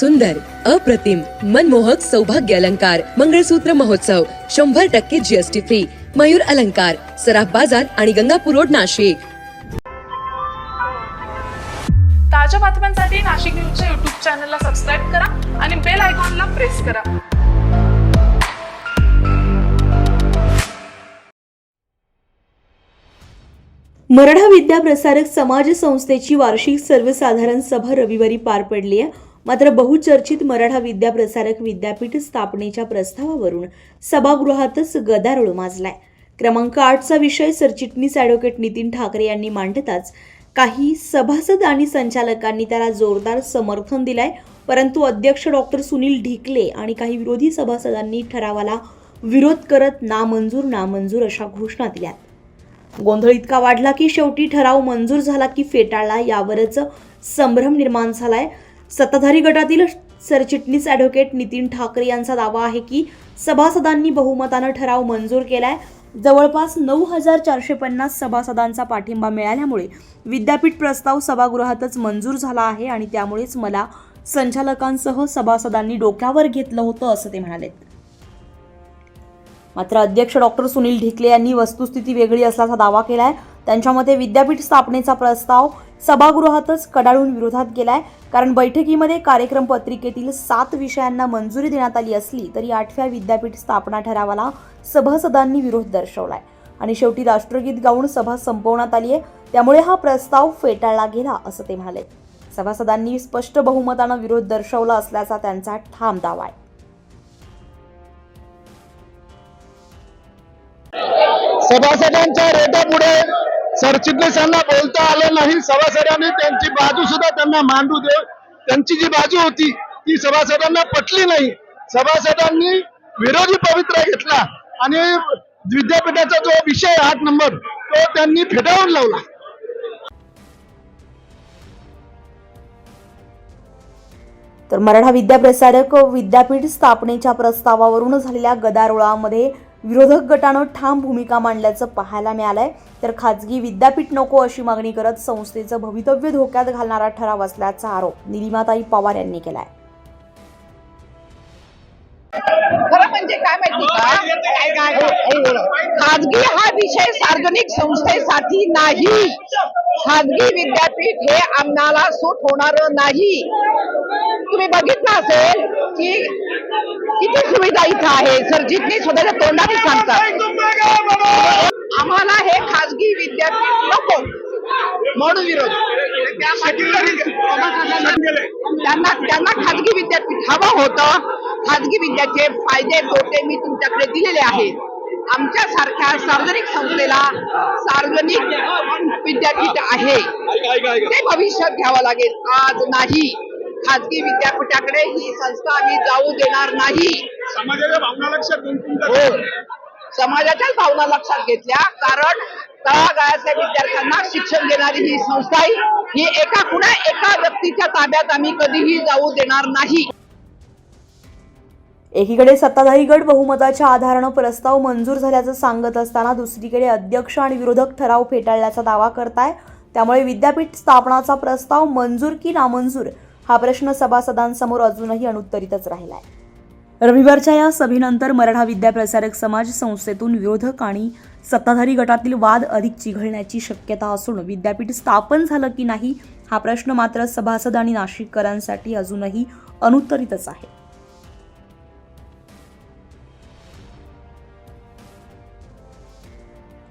सुंदर अप्रतिम मनमोहक सौभाग्य अलंकार मंगळसूत्र महोत्सव शंभर टक्के जीएसटी फ्री मयूर अलंकार सराफ बाजार आणि गंगापूर रोड नाशिक. ताज्या बातम्यांसाठी नाशिक न्यूजच्या युट्यूब चॅनलला सबस्क्राईब करा आणि बेल आयकॉनला प्रेस करा. मराठा विद्या प्रसारक समाज संस्थेची वार्षिक सर्वसाधारण सभा रविवारी पार पडली आहे. मात्र बहुचर्चित मराठा विद्याप्रसारक विद्यापीठ स्थापनेच्या प्रस्तावावरून सभागृहातच गदारोळ माजलाय. क्रमांक आठचा विषय सरचिटणीस ॲडव्होकेट नितीन ठाकरे यांनी मांडताच काही सभासद आणि संचालकांनी त्याला जोरदार समर्थन दिलंय परंतु अध्यक्ष डॉक्टर सुनील ढिकले आणि काही विरोधी सभासदांनी ठरावाला विरोध करत नामंजूर नामंजूर अशा घोषणा दिल्यात. गोंधळ इतका वाढला की शेवटी ठराव मंजूर झाला की फेटाळला यावरच संभ्रम निर्माण झालाय. सत्ताधारी गटातील सरचिटणीस ॲडव्होकेट नितीन ठाकरे यांचा दावा आहे की सभासदांनी बहुमतानं ठराव मंजूर केलाय. जवळपास नऊ हजार चारशे पन्नास सभासदांचा पाठिंबा मिळाल्यामुळे विद्यापीठ प्रस्ताव सभागृहातच मंजूर झाला आहे आणि त्यामुळेच मला संचालकांसह सभासदांनी डोक्यावर घेतलं होतं असं ते म्हणालेत. मात्र अध्यक्ष डॉक्टर सुनील ढिकले यांनी वस्तुस्थिती वेगळी असल्याचा दावा केलाय. त्यांच्या मते विद्यापीठ स्थापनेचा प्रस्ताव सभागृहातच कडाळून विरोधात गेलाय. कारण बैठकीमध्ये कार्यक्रम पत्रिकेतील सात विषयांना मंजुरी देण्यात आली असली तरी आठव्या विद्यापीठ स्थापना ठरावाला सभासदांनी विरोध दर्शवलाय. आणि शेवटी राष्ट्रगीत गाऊन सभा संपवण्यात आली आहे त्यामुळे हा प्रस्ताव फेटाळला गेला असं ते म्हणाले. सभासदांनी स्पष्ट बहुमतानं विरोध दर्शवला असल्याचा त्यांचा ठाम दावा आहे. सभासदांच्या रेटापुढे सरचिटणीसांना बोलता आलं नाही. सभासदांनी त्यांची बाजू सुद्धा त्यांना मांडू दे त्यांची जी बाजू होती ती सभासदांना पटली नाही. सभासदांनी विरोधी पवित्रा घेतला आणि विद्यापीठाचा जो विषय आठ नंबर तो त्यांनी फेटाळून लावला. तर मराठा विद्याप्रसारक विद्यापीठ स्थापनेच्या प्रस्तावावरून झालेल्या गदारोळामध्ये विरोधक गटानं ठाम भूमिका मांडल्याचं पाहायला मिळालंय. तर खाजगी विद्यापीठ नको अशी मागणी करत संस्थेचं भवितव्य धोक्यात घालणारा ठराव असल्याचा आरोप निलिमाताई पवार यांनी केलाय. खरं म्हणजे काय माहिती का? खाजगी हा विषय सार्वजनिक संस्थेसाठी नाही. खाजगी विद्यापीठ हे आम्हाला सूट होणार नाही. तुम्ही बघितलं असेल की किती सुविधा इथं आहे? सरजितनी स्वतःच्या तोंडाने सांगतात. आम्हाला हे खाजगी विद्यापीठ नको. म्हणून विरोध. त्यांना त्यांना खाजगी विद्यापीठ हवं होतं. खाजगी विद्याचे फायदे तोटे मी तुमच्याकडे दिलेले आहेत. आमच्या सारख्या सार्वजनिक संस्थेला सार्वजनिक विद्यापीठ आहे. ते भविष्यात घ्यावं लागेल. आज नाही. खाजगी विद्यापीठाकडे ही संस्था आम्ही जाऊ देणार नाही. समाजाच्या भावना लक्षात घेऊन हो. समाजाच्याच भावना लक्षात घेतल्या. कारण तळागाळातल्या विद्यार्थ्यांना शिक्षण देणारी ही संस्था ही एका कुणा एका व्यक्तीच्या ताब्यात आम्ही कधीही जाऊ देणार नाही. एकीकडे सत्ताधारी गट बहुमताच्या आधारानं प्रस्ताव मंजूर झाल्याचं सांगत असताना दुसरीकडे अध्यक्ष आणि विरोधक ठराव फेटाळल्याचा दावा करताय. त्यामुळे विद्यापीठ स्थापनाचा प्रस्ताव मंजूर की नामंजूर हा प्रश्न सभासदांसमोर अजूनही अनुत्तरितच राहिलाय. रविवारच्या या सभेनंतर मराठा विद्याप्रसारक समाज संस्थेतून विरोधक आणि सत्ताधारी गटातील वाद अधिक चिघळण्याची शक्यता असून विद्यापीठ स्थापन झालं की नाही हा प्रश्न मात्र सभासद आणि नाशिककरांसाठी अजूनही अनुत्तरितच आहे.